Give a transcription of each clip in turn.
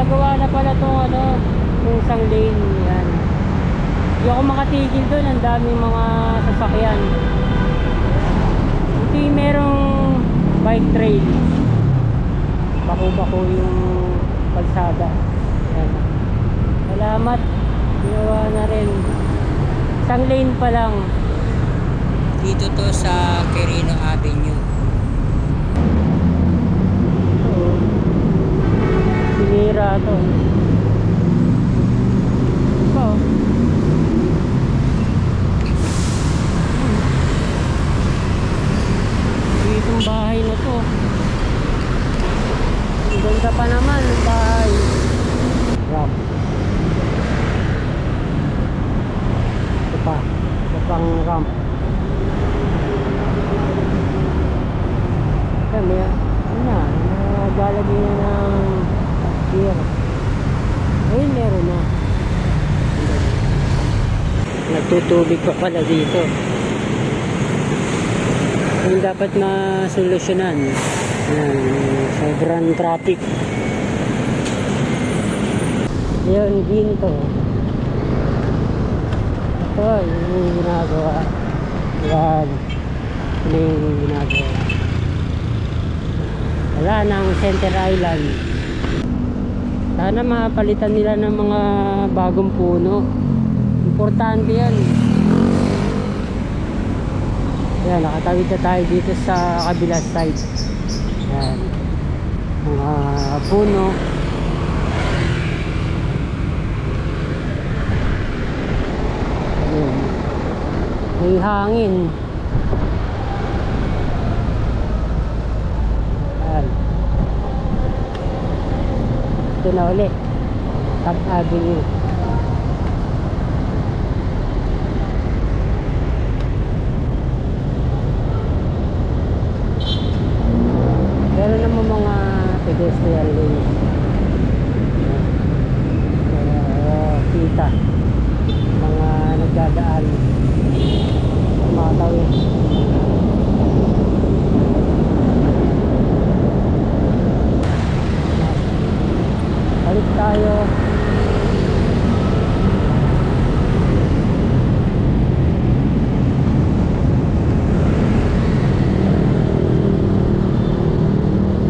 Ginagawa na pala tong ano, yung isang lane yan. Hindi ako makatigil doon, ang daming mga sasakyan. Buti merong bike trail. Bako-bako yung kalsada. Yan. Salamat. Ginawa na rin. Isang lane pa lang. Dito to sa Quirino Avenue. To. Ito. Itong bahay na to. Ang ganda pa naman ng bahay. Rock. Ito pa. Ito pang ramp. Kami, ano na, naglalagay na ng beer. Ayun, meron na. Nagtutubig pa pala dito. Yung dapat masolusyonan. Ayan, sobrang traffic. Yun, ginto. Ito, yun yung ginagawa. Yan. Ano yung ginagawa. Wala nang Center Island. Sana mapalitan nila ng mga bagong puno. Importante yan. Yan, nakatawid na tayo dito sa kabila side. Yan. Mga puno. Yan. May hangin. Yan. Ito na ulit. Top Avenue. Meron naman mga pedestrian lanes. Kaya kita mga nagdadaan mga tawid. Balik tayo.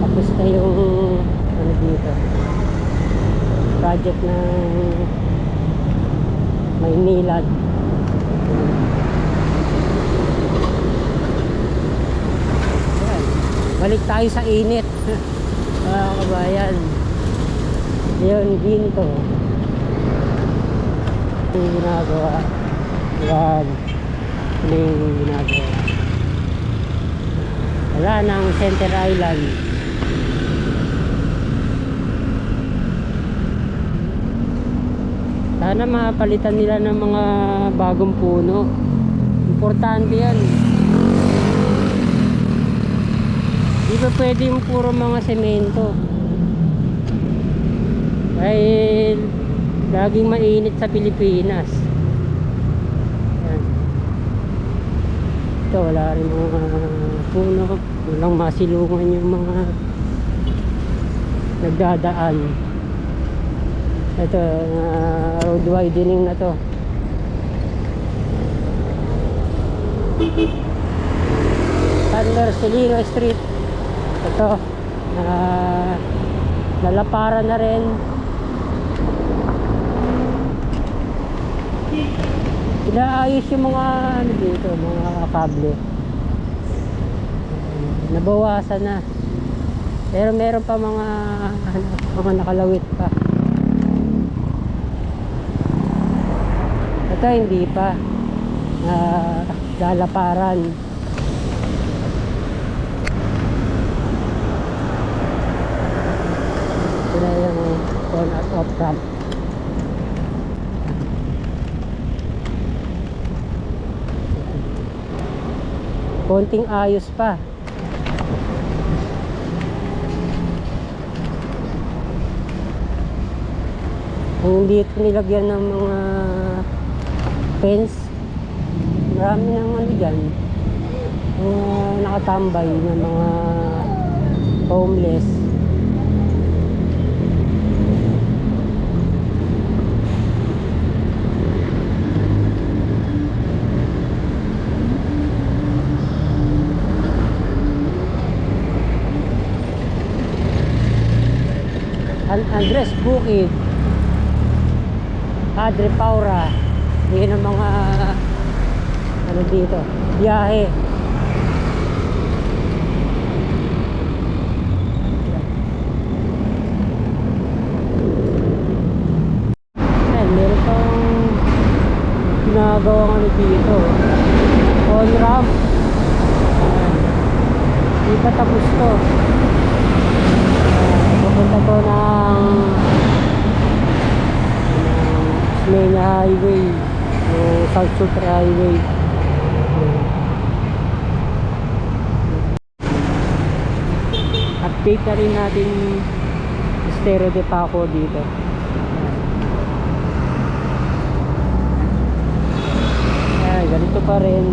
Tapos na yung ano dito. Project ng Maynilad. Ayan. Balik tayo sa init. Mga kabayan. Yun, ginto. Yung ginagawa. Yan. Yung ginagawa. Wala nang Center Island. Sana mapalitan nila ng mga bagong puno. Importante yan. Di ba pwede yung puro mga semento? Dahil laging mainit sa Pilipinas. Yan. Ito wala rin mga puno. Walang masilungan yung mga nagdadaan. Ito, uh, road widening na to. Thunder Celino Street. Ito, uh, nalaparan na rin. Inaayos yung mga ano dito, mga kable. Nabawasan na. Pero meron pa mga ano, mga nakalawit pa. Ito hindi pa. Uh, lalaparan. Na yung at off ramp. Konting ayos pa. Kung hindi ito nilagyan ng mga fence. Marami ng ano dyan. Uh, nakatambay ng mga homeless. Andres Bukid Adre Paura yun ang mga ano dito, biyahe. Ayan, meron pang dito. On ramp. Ayan. Di pa tapos to. Ayan, Pupunta to ng ng Smenia Highway o Sutra Highway. Update na rin natin Estero de Paco dito. Ayan, ganito pa rin.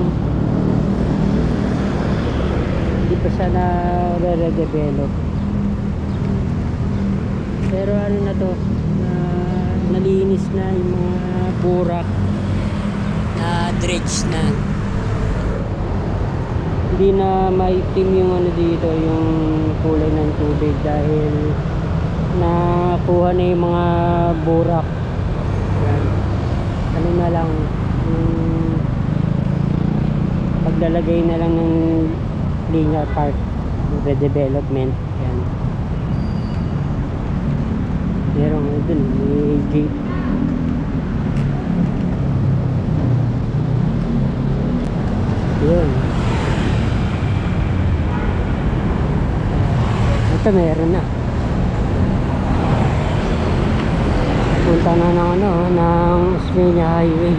Hindi pa siya na re-develop. Pero ano na to, na nalinis na yung mga burak na dredge na. Hindi na maitim yung ano dito, yung kulay ng tubig dahil nakuha na yung mga burak. Yan. Ano na lang, yung paglalagay na lang ng linear park, redevelopment. Yan. Nga dun, may gate. Yun. Meron na. Punta na ng ano, ng Smyrna Highway.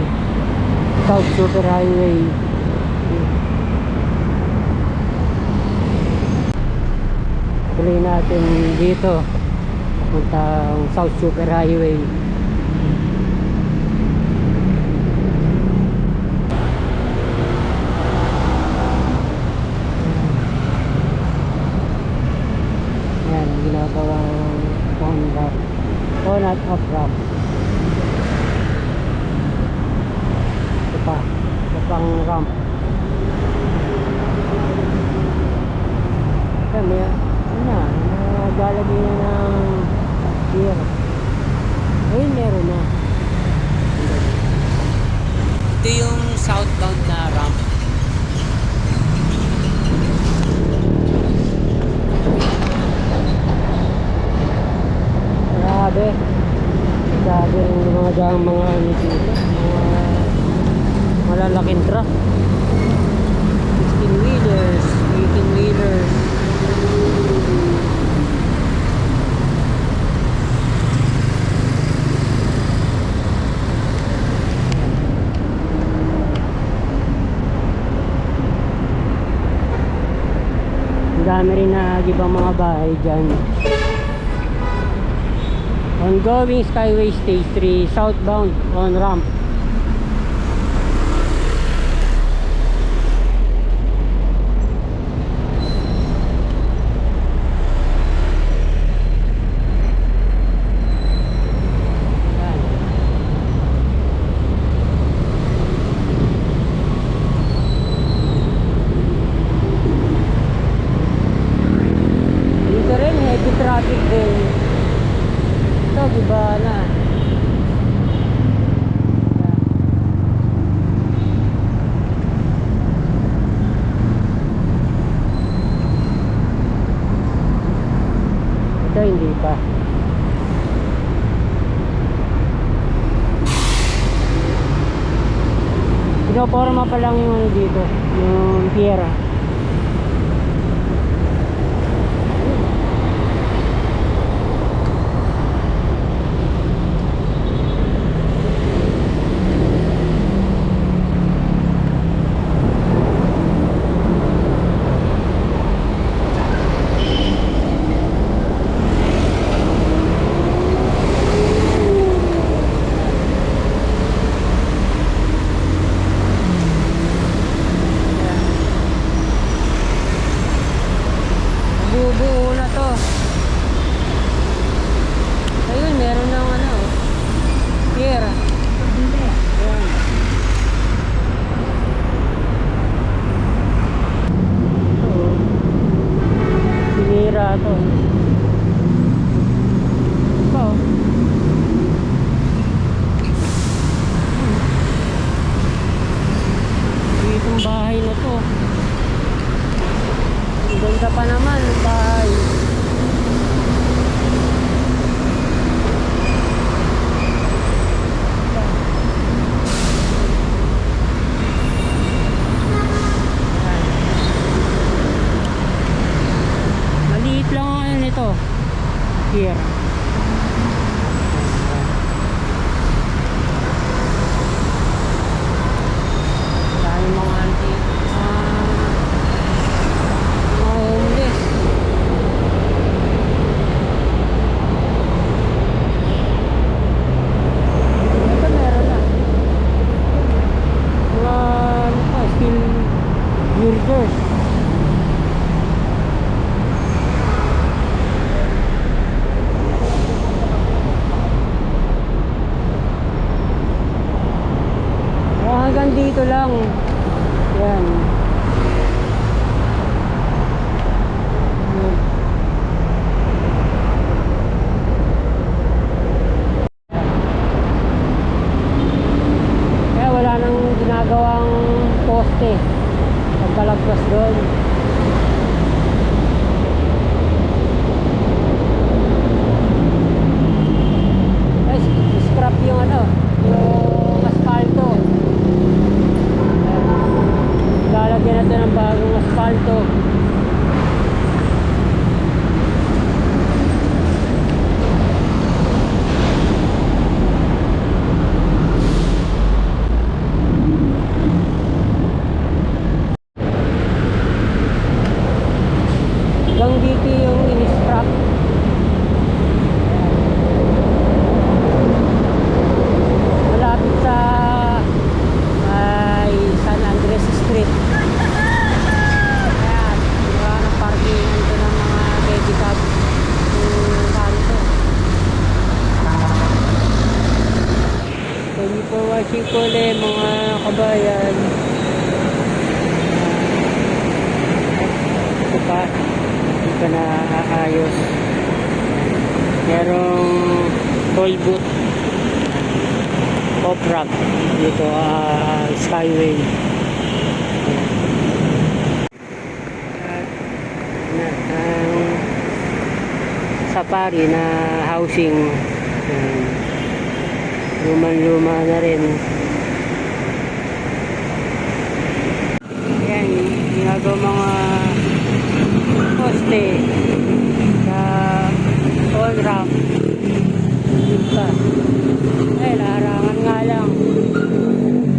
South Super Highway. Tuloy natin dito. Punta ang South Super Highway. Yan, ginagawang on ramp. On at off ramp. Ito pa. Ito pang ramp. Ito, may, ano na, nagalagay na ng pier. Ayun, meron na. Ito yung southbound na ramp. Grabe. Grabe yung mga dang mga ano dito. Mga malalaking truck. 16 wheelers, 18 wheelers. Ang dami ibang mga bahay dyan. Ongoing Skyway Stage 3 southbound on ramp. Yan. Dito rin, heavy traffic din. Ito, giba na. Ito, hindi pa. Pinoporma pa lang yung ano dito, yung pier. Merong toll booth off ramp dito ah, skyway. At yan, ang safari na housing. Yan. luman-luma na rin. Yan ginagawa mga poste yun pa ay, larangan nga lang.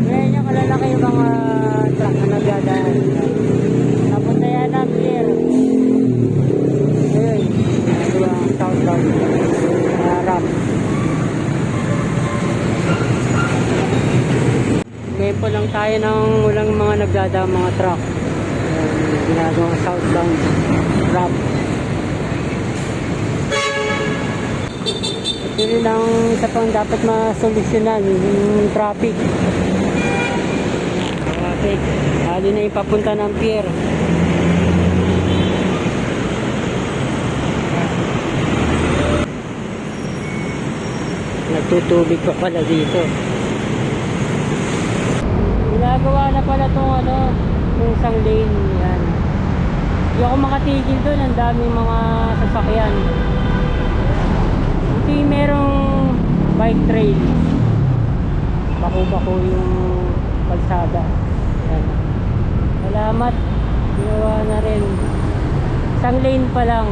Kaya niya kalalaki yung mga truck na nagdadaan. Napunta yan ang clear. Ayun, ito ang southbound. Uh, ramp. Ngayon po lang tayo ng walang mga nagdadaan mga truck. Ayan, ginagawang southbound ramp. Ito rin ang isa pang dapat masolusyonan, yung traffic. Traffic. Lalo na yung papunta ng pier. Nagtutubig pa pala dito. Ginagawa na pala itong ano, yung isang lane. Yan. Hindi ako makatigil doon. Ang daming mga sasakyan. Yung merong bike trail. Bako-bako yung kalsada. Yan. Salamat. Ginawa na rin. Isang lane pa lang.